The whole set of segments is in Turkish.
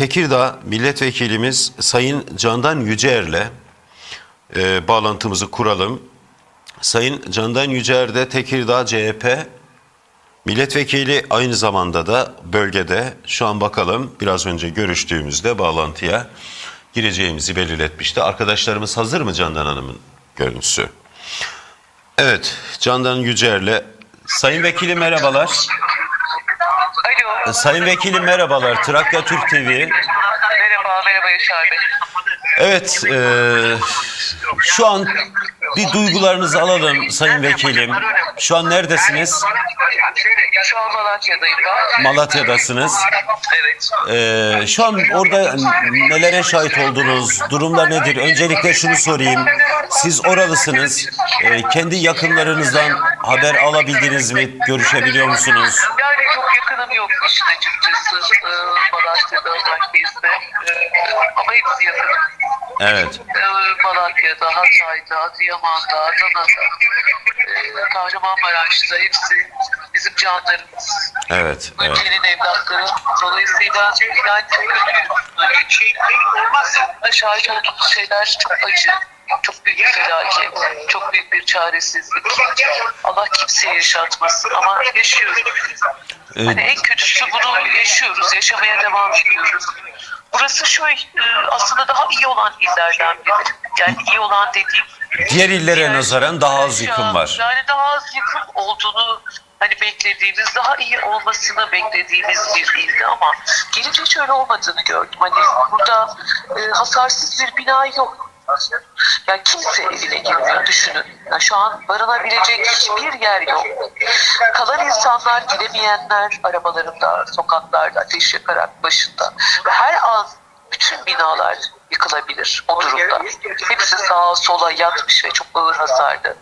Tekirdağ Milletvekilimiz Sayın Candan Yüceer'le e, bağlantımızı kuralım. Sayın Candan Yüceer de Tekirdağ CHP milletvekili aynı zamanda da bölgede şu an bakalım biraz önce görüştüğümüzde bağlantıya gireceğimizi belirletmişti. Arkadaşlarımız hazır mı Candan Hanım'ın görüntüsü? Evet Candan Yüceer'le Sayın Vekilim merhabalar. Alo. Sayın Vekilim merhabalar. Trakya Türk TV. Merhaba, merhaba Yaşar Bey. Evet, e, şu an bir duygularınızı alalım Sayın Vekilim. Şu an neredesiniz? Şu an Malatya'dayım ben. Malatya'dasınız. Evet. E, şu an orada nelere şahit oldunuz? Durumlar nedir? Öncelikle şunu sorayım. Siz oralısınız. E, kendi yakınlarınızdan haber alabildiniz mi? Görüşebiliyor musunuz? Yani çok yakınım yok işte açıkçası e, Malatya'da merkezde. E, ama hepsi yakınım. Evet. E, Malatya'da, Hatay'da, Adıyaman'da, Adana'da, e, Kahramanmaraş'ta hepsi bizim canlarımız. Evet. Evet. ülkenin evlatları. Dolayısıyla yani çok kötü. Şahit olduğumuz şeyler çok acı. Çok büyük bir felaket. Çok büyük bir çaresizlik. Allah kimseye yaşatmasın ama yaşıyoruz. E, Hani en kötüsü bunu yaşıyoruz. Yaşamaya devam ediyoruz. Burası şu e, aslında daha iyi olan illerden biri. Yani iyi olan dediğim diğer illere nazaran daha az yıkım var. yani daha az yıkım olduğunu hani beklediğimiz, daha iyi olmasını beklediğimiz bir ildi ama gelince hiç öyle olmadığını gördüm. Hani burada e, hasarsız bir bina yok. Yani kimse evine girmiyor düşünün. Yani şu an barınabilecek hiçbir yer yok. Kalan insanlar gidemeyenler arabalarında, sokaklarda ateş yakarak başında. Ve her an bütün binalar yıkılabilir o durumda. Hepsi sağa sola yatmış ve çok ağır hasarlı.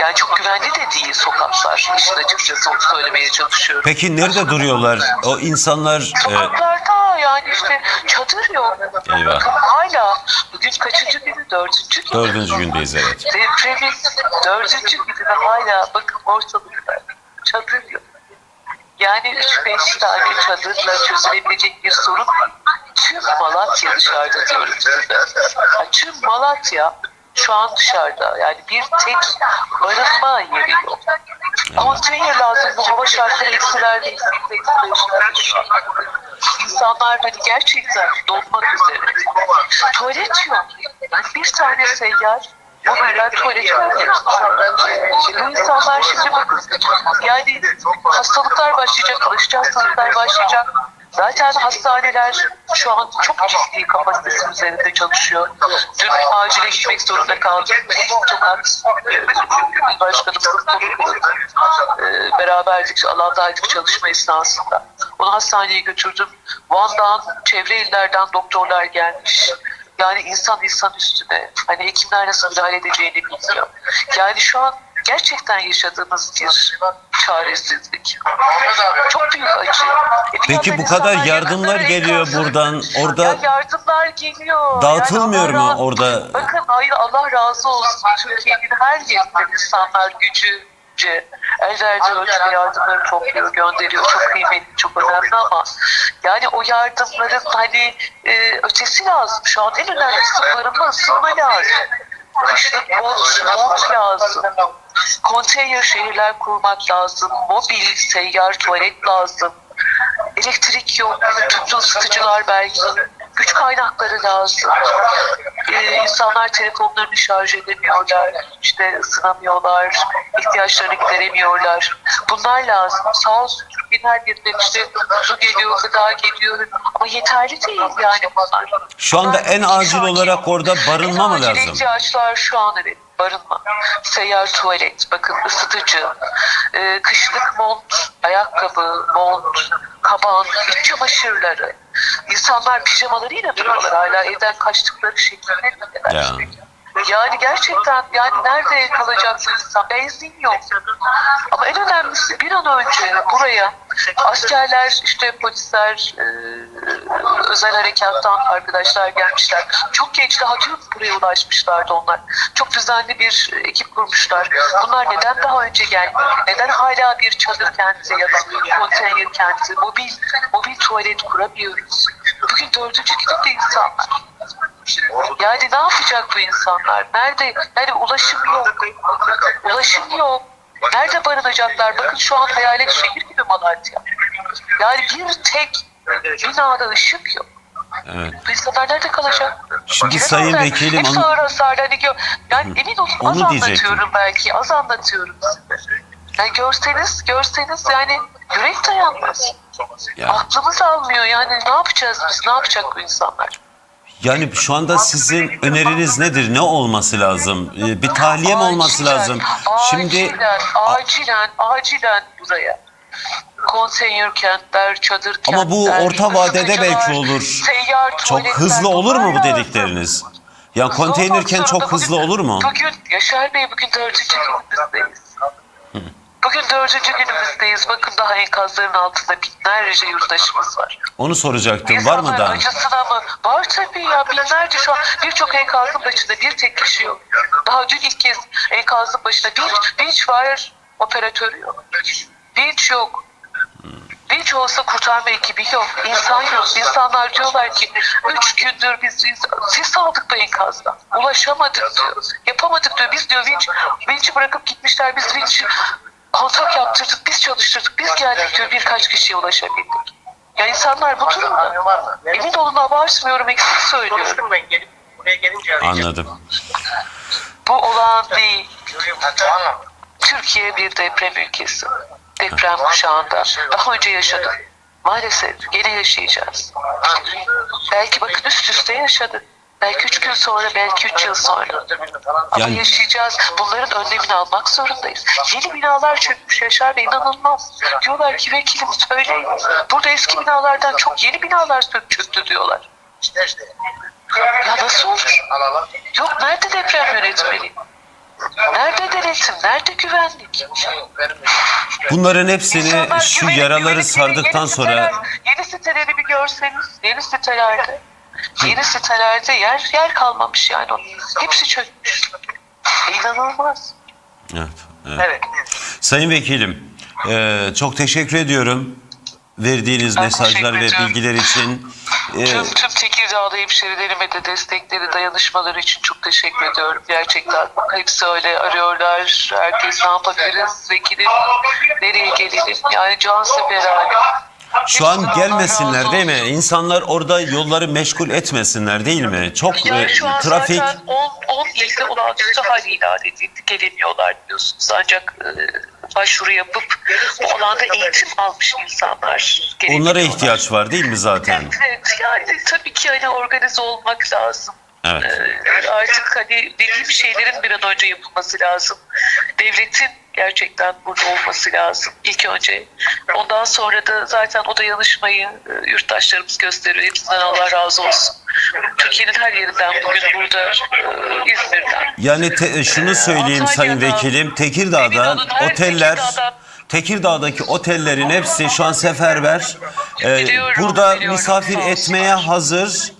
Yani çok güvenli de değil sokaklar. İşin açıkçası onu söylemeye çalışıyorum. Peki nerede duruyorlar? O insanlar e, Sokaklarda yani işte çadır yok. Eyvah. Hala bugün kaçıncı günü? Dördüncü günü. dördüncü gündeyiz evet. Depremin dördüncü günü hala bakın ortalıkta çadır yok. Yani 3-5 tane çadırla çözülebilecek bir sorun tüm Malatya dışarıda diyorum size. Yani tüm Malatya şu an dışarıda. Yani bir tek barınma yeri yok. Ama tüyer lazım. Bu hava şartları eksilerde. İnsanlar hani gerçekten donmak üzere. Tuvalet yok. Yani bir tane seyyar Bunlarla tuvalet görmüyoruz. Bu insanlar şimdi bakın yani hastalıklar başlayacak, alışıcı hastalıklar başlayacak. Zaten hastaneler şu an çok ciddi kapasitesi üzerinde çalışıyor. Dün acile gitmek zorunda kaldım. Haklısın. Çünkü başkanımızın e, beraberdik, alandaydık çalışma esnasında. Onu hastaneye götürdüm. Van'dan, çevre illerden doktorlar gelmiş. Yani insan insan üstüne. Hani hekimler nasıl müdahale edeceğini bilmiyor. Yani şu an gerçekten yaşadığımız bir çaresizlik. Çok büyük acı. E Peki bu kadar yardımlar geliyor buradan. Orada Ya yardımlar geliyor. Dağıtılmıyor Yani mu Allah- orada? Bakın hayır Allah razı olsun. Türkiye'nin her yerinden insanlar gücünce el verdiği ölçüde yardımları topluyor, gönderiyor. Çok kıymetli, çok önemli ama yani o yardımların hani e, ötesi lazım. Şu an en önemlisi barınma, ısınma lazım. Kışlık mont, mont lazım. Konteyner şehirler kurmak lazım. Mobil, seyyar tuvalet lazım. Elektrik yok. Tüplü ısıtıcılar belki. Güç kaynakları lazım. Ee, insanlar telefonlarını şarj edemiyorlar. işte ısınamıyorlar. ihtiyaçlarını gideremiyorlar. Bunlar lazım. Sağ olsun Türkiye'nin her yerinden işte su geliyor, gıda geliyor. Ama yeterli değil yani bunlar. şu anda en acil olarak orada barınma mı En acil lazım? ihtiyaçlar şu an evet barınma, seyyar tuvalet, bakın ısıtıcı, e, kışlık mont, ayakkabı, mont, kaban, iç çamaşırları. İnsanlar pijamalarıyla duruyorlar hala evden kaçtıkları şekilde. Ya. Yani gerçekten yani nerede kalacak bu insan? Benzin yok. Ama en önemlisi bir an önce buraya askerler, işte polisler, e, özel harekattan arkadaşlar gelmişler. Çok geç daha dün buraya ulaşmışlardı onlar. Çok düzenli bir ekip kurmuşlar. Bunlar neden daha önce gelmedi? Neden hala bir çadır kenti ya da konteyner kenti, mobil, mobil tuvalet kuramıyoruz? bugün dördüncü gününde insanlar. Yani ne yapacak bu insanlar? Nerede? Yani ulaşım yok. Ulaşım yok. Nerede barınacaklar? Bakın şu an hayalet şehir gibi Malatya. Yani bir tek binada ışık yok. Evet. Bu insanlar nerede kalacak? Şimdi Yine Sayın zaten Vekilim, Hepsi onu- ağır hasarlı. Hani gö- yani emin olun az onu diyecektim. anlatıyorum belki. Az anlatıyorum size. Yani görseniz, görseniz yani yürek dayanmaz. Ya, Aklımız almıyor. Yani ne yapacağız biz? Ne yapacak bu insanlar? yani şu anda sizin öneriniz nedir? Ne olması lazım? Ee, Bir tahliye mi olması Acilen, lazım? Şimdi Acilen, acilen, acilen buraya. Konseynör kentler, çadır kentler. Ama bu orta vadede belki olur. Seyyar çok hızlı olur mu bu dedikleriniz? Ya Hızlı konteynerken olmak çok hızlı olur mu? Bugün Yaşar Bey bugün dördüncü günümüzdeyiz. Bugün dördüncü günümüzdeyiz. Bakın daha enkazların altında binlerce yurttaşımız var. Onu soracaktım. Var mı İnsanlar da? acısına mı? Var tabii ya. Binlerce şu an birçok enkazın başında bir tek kişi yok. Daha dün ilk kez enkazın başında bir vinç var operatörü yok. Vinç yok. Olsa kurtarma ekibi yok. İnsan yok. İnsanlar diyorlar ki üç gündür biz, biz ses aldık bu enkazdan. Ulaşamadık diyor. Yapamadık diyor. Biz diyor vinç, vinç'i bırakıp gitmişler. Biz vinç kontak yaptırdık. Biz çalıştırdık. Biz geldik diyor. Birkaç kişiye ulaşabildik. Ya insanlar bu durumda. Emin olun abartmıyorum eksik söylüyorum. Konuştum ben gelip buraya gelince arayacağım. Anladım. Bu olağan değil. Türkiye bir deprem ülkesi. Deprem kuşağında. Daha önce yaşadık. Maalesef gene yaşayacağız. Belki bakın üst üste yaşadık. Belki üç gün sonra, belki üç yıl sonra. Ama Yani- yaşayacağız. Bunların önlemini almak zorundayız. Yeni binalar çökmüş Yaşar Bey inanılmaz. Diyorlar ki vekilim söyleyin. Burada eski binalardan çok yeni binalar çöktü diyorlar. Ya nasıl olur? Yok nerede deprem yönetmeliği? Nerede denetim? Nerede güvenlik? Bunların hepsini İnsanlar şu güvenip yaraları güvenip sardıktan yeni sonra siteler- yeni siteleri bir görseniz yeni sitelerde yeni sitelerde yer yer kalmamış yani hepsi çökmüş. İnanılmaz. Evet, evet. Evet. Sayın Vekilim, e, çok teşekkür ediyorum verdiğiniz Ben mesajlar teşekkür ve ediyorum. bilgiler için. E, Tüm, tüm Tekirdağlı hemşerilerime de destekleri, dayanışmaları için çok teşekkür ediyorum. Gerçekten hepsi öyle arıyorlar. Herkes ne yapabiliriz? Vekilim nereye gelelim? Yani canseverane. şu an gelmesinler değil mi? İnsanlar orada yolları meşgul etmesinler değil mi? Çok Yani e, şu an trafik zaten 10, 10 ilde olağanüstü hal ilan edildi. Gelemiyorlar biliyorsunuz. Ancak e, başvuru yapıp bu alanda eğitim almış insanlar onlara ihtiyaç var değil mi zaten? Evet yani tabii ki hani organize olmak lazım. Evet. Ee, artık hani dediğim şeylerin bir an önce yapılması lazım. Devletin gerçekten burada olması lazım ilk önce. Ondan sonra da zaten o dayanışmayı e, yurttaşlarımız gösteriyor. Hepsinden Allah razı olsun. Türkiye'nin her yerinden bugün burada e, İzmir'den. Yani te- şunu söyleyeyim Sayın Antalya'dan, Vekilim, Tekirdağ'da her oteller, Tekirdağ'dan- Tekirdağ'daki otellerin hepsi şu an seferber. Ee, Biliyorum, burada biliyorum. misafir Sağ etmeye hazır.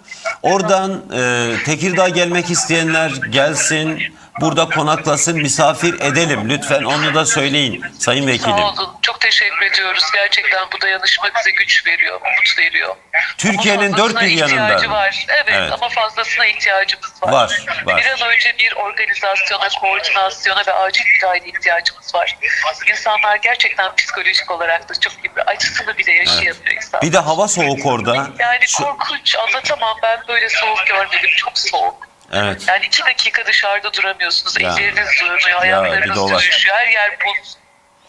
Oradan e, Tekirdağ gelmek isteyenler gelsin, burada konaklasın, misafir edelim. Lütfen onu da söyleyin Sayın Vekilim. Sağ olun. Çok teşekkür ediyoruz. Gerçekten bu dayanışma bize güç veriyor, umut veriyor. Türkiye'nin dört bir yanından. Var. Evet, Evet. ama fazlasına ihtiyacımız var. Var, var. Bir an önce bir organizasyona, koordinasyona ve acil müdahale ihtiyacımız var. İnsanlar gerçekten psikolojik olarak da çok gibi acısını bile yaşayamıyor insan. Bir de hava soğuk orada. Yani Şu- korkunç anlatamam ben böyle soğuk görmedim çok soğuk. evet. Yani iki dakika dışarıda duramıyorsunuz. Ya. Elleriniz bir de ayaklarınız uyuşuyor. Her yer buz.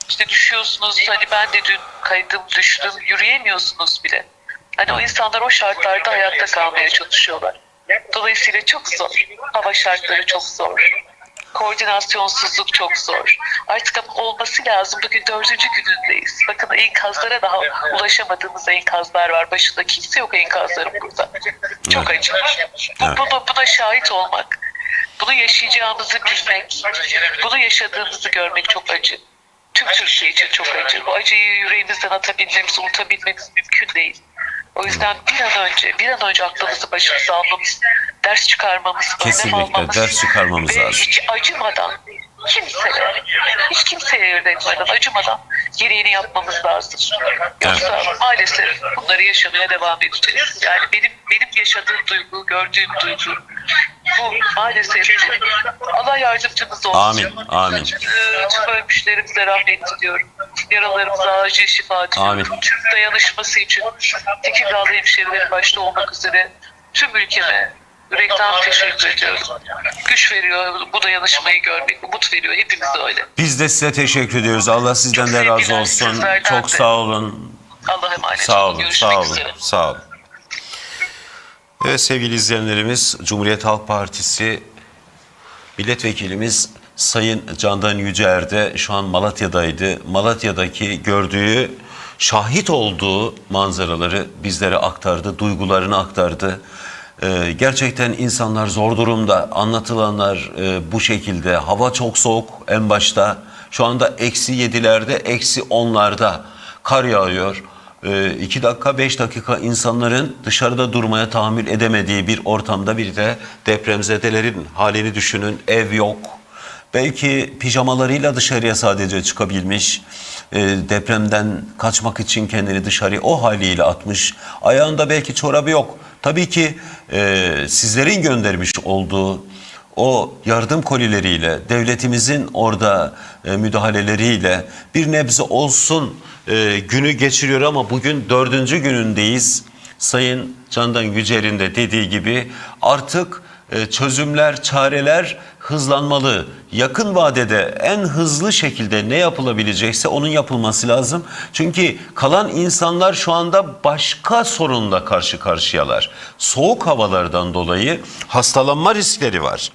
İşte düşüyorsunuz. Hani ben de dün kaydım, düştüm. Yürüyemiyorsunuz bile. Hani o insanlar o şartlarda hayatta kalmaya çalışıyorlar. Dolayısıyla çok zor. Hava şartları çok zor. Koordinasyonsuzluk çok zor. Artık ama olması lazım. Bugün dördüncü günündeyiz. Bakın enkazlara daha ulaşamadığımız enkazlar var. Başında kimse yok enkazların burada. Çok acı. Bu, bunu, buna şahit olmak, bunu yaşayacağımızı bilmek, bunu yaşadığımızı görmek çok acı. Tüm Türkiye için çok acı. Bu acıyı yüreğimizden atabilmemiz, unutabilmemiz mümkün değil. O yüzden bir an önce, bir an önce aklımızı başımıza almamız, ders çıkarmamız, önlem Kesinlikle almamız ders çıkarmamız ve lazım. hiç acımadan, kimseye, hiç kimseye ayırt etmeden, acımadan gereğini yapmamız lazım. Yoksa maalesef bunları yaşamaya devam edeceğiz. Yani benim benim yaşadığım duygu, gördüğüm duygu bu maalesef. Allah yardımcımız olsun. Amin, amin. Ee, Tüm ölmüşlerimize rahmet diliyorum. Yaralarımıza acil şifa diliyorum. Amin. Tüm dayanışması için Tekirdağlı hemşehrilerim başta olmak üzere tüm ülkeme yürekten teşekkür ediyorum. Güç veriyor bu dayanışmayı görmek, umut veriyor. Hepimiz öyle. Biz de size teşekkür ediyoruz. Allah sizden Çok de razı olsun. Çok sağ olun. Allah'a emanet Sağ olun. olun, Görüşmek sağ olun, üzere. sağ olun. Evet sevgili izleyenlerimiz, Cumhuriyet Halk Partisi milletvekilimiz Sayın Candan Yücer de şu an Malatya'daydı. Malatya'daki gördüğü, şahit olduğu manzaraları bizlere aktardı, duygularını aktardı. Ee, gerçekten insanlar zor durumda. Anlatılanlar e, bu şekilde. Hava çok soğuk en başta. Şu anda eksi yedilerde, eksi onlarda kar yağıyor. 2 dakika 5 dakika insanların dışarıda durmaya tahammül edemediği bir ortamda bir de depremzedelerin halini düşünün ev yok. Belki pijamalarıyla dışarıya sadece çıkabilmiş e, depremden kaçmak için kendini dışarıya o haliyle atmış. Ayağında belki çorabı yok. Tabii ki e, sizlerin göndermiş olduğu o yardım kolileriyle, devletimizin orada e, müdahaleleriyle bir nebze olsun e, günü geçiriyor ama bugün dördüncü günündeyiz. Sayın Candan Yücel'in de dediği gibi artık e, çözümler, çareler hızlanmalı. Yakın vadede en hızlı şekilde ne yapılabilecekse onun yapılması lazım. Çünkü kalan insanlar şu anda başka sorunla karşı karşıyalar. Soğuk havalardan dolayı hastalanma riskleri var.